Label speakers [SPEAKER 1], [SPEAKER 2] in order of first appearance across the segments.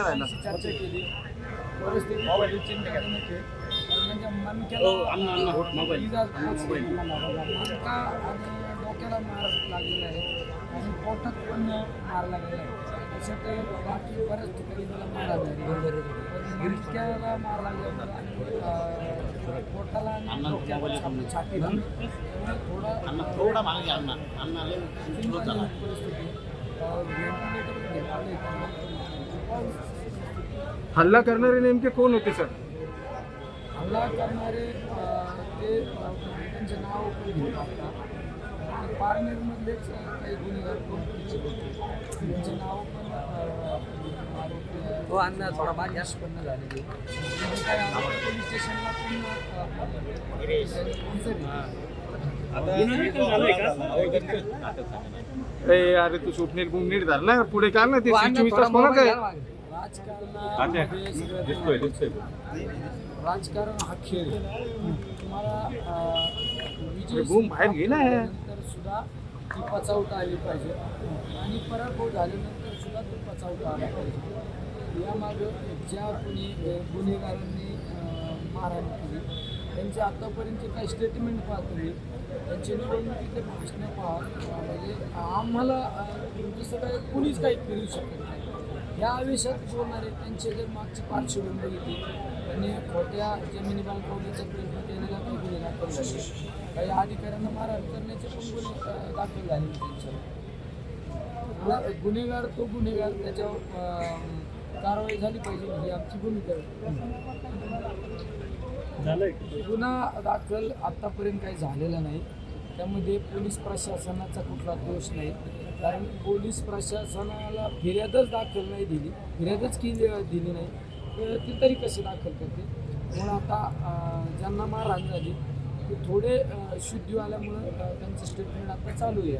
[SPEAKER 1] राहिला
[SPEAKER 2] चर्चा केली परिस्थिती थोडी चिंताजनक आहे म्हणजे आणि डोक्याला मार लागलेला आहे आणि पोटात पण मार लागलेला आहे बाकी बऱ्याच ठिकाणी त्याला मार मनक्याला मार लागल्यामुळे आणि पोटाला आणि डोक्याला छातीला थोडा
[SPEAKER 3] थोडा मागे
[SPEAKER 2] परिस्थिती
[SPEAKER 1] हल्ला करणारे नेमके कोण होते सर?
[SPEAKER 2] हल्ला करणारे ते त्यांचे नाव पारनेरमधलेच काही गुन्हेगार त्यांचे नाव पण अं,
[SPEAKER 4] हो अण्णा थोडा या.
[SPEAKER 2] निष्पन्न झालेले. पोलीस स्टेशनला पण.
[SPEAKER 1] ए अरे तू स्वप्नील नीट झाला ना? पुढे काढ ना ते
[SPEAKER 4] हो,
[SPEAKER 1] चोवीस तास कोणा काय
[SPEAKER 2] राजकारण हा खेळ. तुम्हाला
[SPEAKER 1] बूम बाहेर.
[SPEAKER 2] नंतर सुद्धा ती पचावता आली पाहिजे. आणि पराभव झाल्यानंतर सुद्धा ती पचावता आला पाहिजे. यामागं ज्या कोणी गुन्हेगारांनी मारहाण केली त्यांचे आतापर्यंत काही स्टेटमेंट पाहत तुम्ही त्यांचे निवडणुकीचे भाषणं पहा म्हणजे आम्हाला जसं काय कुणीच काही करू शकत नाही. या आयुष्यात बोलणारे त्यांचे जर मागची पार्श्वभूमी बघितली त्यांनी खोट्या जमिनी बांधवण्याचा प्रयत्न केलेला काही गुन्हे दाखल झाले काही अधिकाऱ्यांना मारहाण करण्याचे पण गुन्हे दाखल झाले त्यांच्यावर गुन्हेगार तो गुन्हेगार त्याच्यावर कारवाई झाली पाहिजे ही आमची भूमिका आहे. गुन्हा दाखल आतापर्यंत काही झालेला नाही. त्यामध्ये पोलीस प्रशासनाचा कुठला दोष नाही. कारण पोलीस प्रशासनाला फिर्यादच दाखल नाही दिली. फिर्यादच केली दिली नाही. तर ती तरी कशी दाखल करते म्हणून आता ज्यांना मारहाण झाली ते थोडे शुद्धी आल्यामुळं त्यांचं स्टेटमेंट आता चालू आहे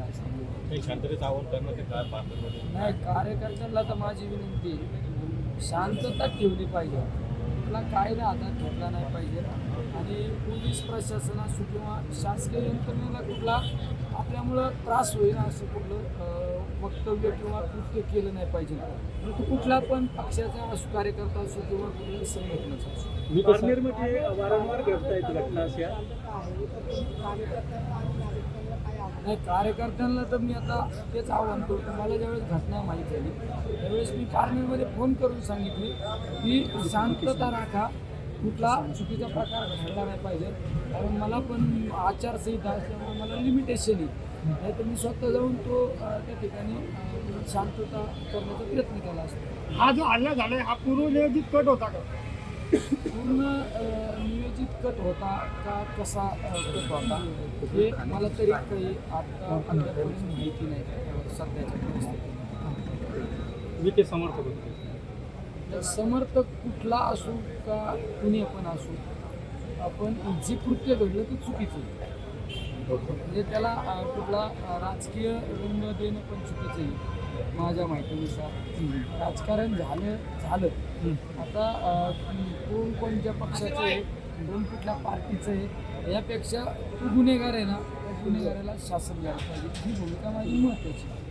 [SPEAKER 2] नाही कार्यकर्त्यांना तर माझी विनंती शांतता ठेवली पाहिजे. कुठला कायदा हातात घेतला नाही पाहिजे. आणि पोलीस प्रशासन असो किंवा शासकीय यंत्रणेला कुठला आपल्यामुळं त्रास होईल असं कुठलं वक्तव्य किंवा कृत्य केलं नाही पाहिजे. परंतु कुठला पण पक्षाचा असो कार्यकर्ता असो किंवा कुठल्याही संघटनेचा असो.
[SPEAKER 5] वारंवार घडतायत घटना अशा.
[SPEAKER 2] नाही कार्यकर्त्यांना तर मी आता तेच आव्हान करतो. मला ज्यावेळेस घटना माहीत झाली त्यावेळेस मी पार्लरमध्ये फोन करून सांगितली की शांतता राखा. कुठला चुकीचा प्रकार घडला नाही पाहिजे. कारण मला पण आचारसंहिता असल्यामुळे मला लिमिटेशन आहे. नाही तर मी स्वतः जाऊन तो त्या ठिकाणी शांतता करण्याचा प्रयत्न केला असतो.
[SPEAKER 5] हा जो हल्ला झाला हा पूर्वनियोजित कट होता का?
[SPEAKER 2] पूर्ण नियोजित कट होता का कसा कट होता हे मला तरी काही अद्यापर्यंत माहिती नाही सध्याच्या परिस्थितीत
[SPEAKER 5] मी ते समर्थक होते.
[SPEAKER 2] समर्थक कुठला असो का कुणी पण असो आपण जे कृत्य घडलं ते चुकीचं म्हणजे त्याला कुठला राजकीय रंग देणं पण चुकीचं आहे. माझ्या माहितीनुसार. राजकारण झालं झालं. आता कोण कोणत्या पक्षाचं आहे कोण कुठल्या पार्टीचं आहे यापेक्षा तो गुन्हेगार आहे ना त्या गुन्हेगाराला शासन द्यायला पाहिजे. ही भूमिका माझी महत्त्वाची आहे.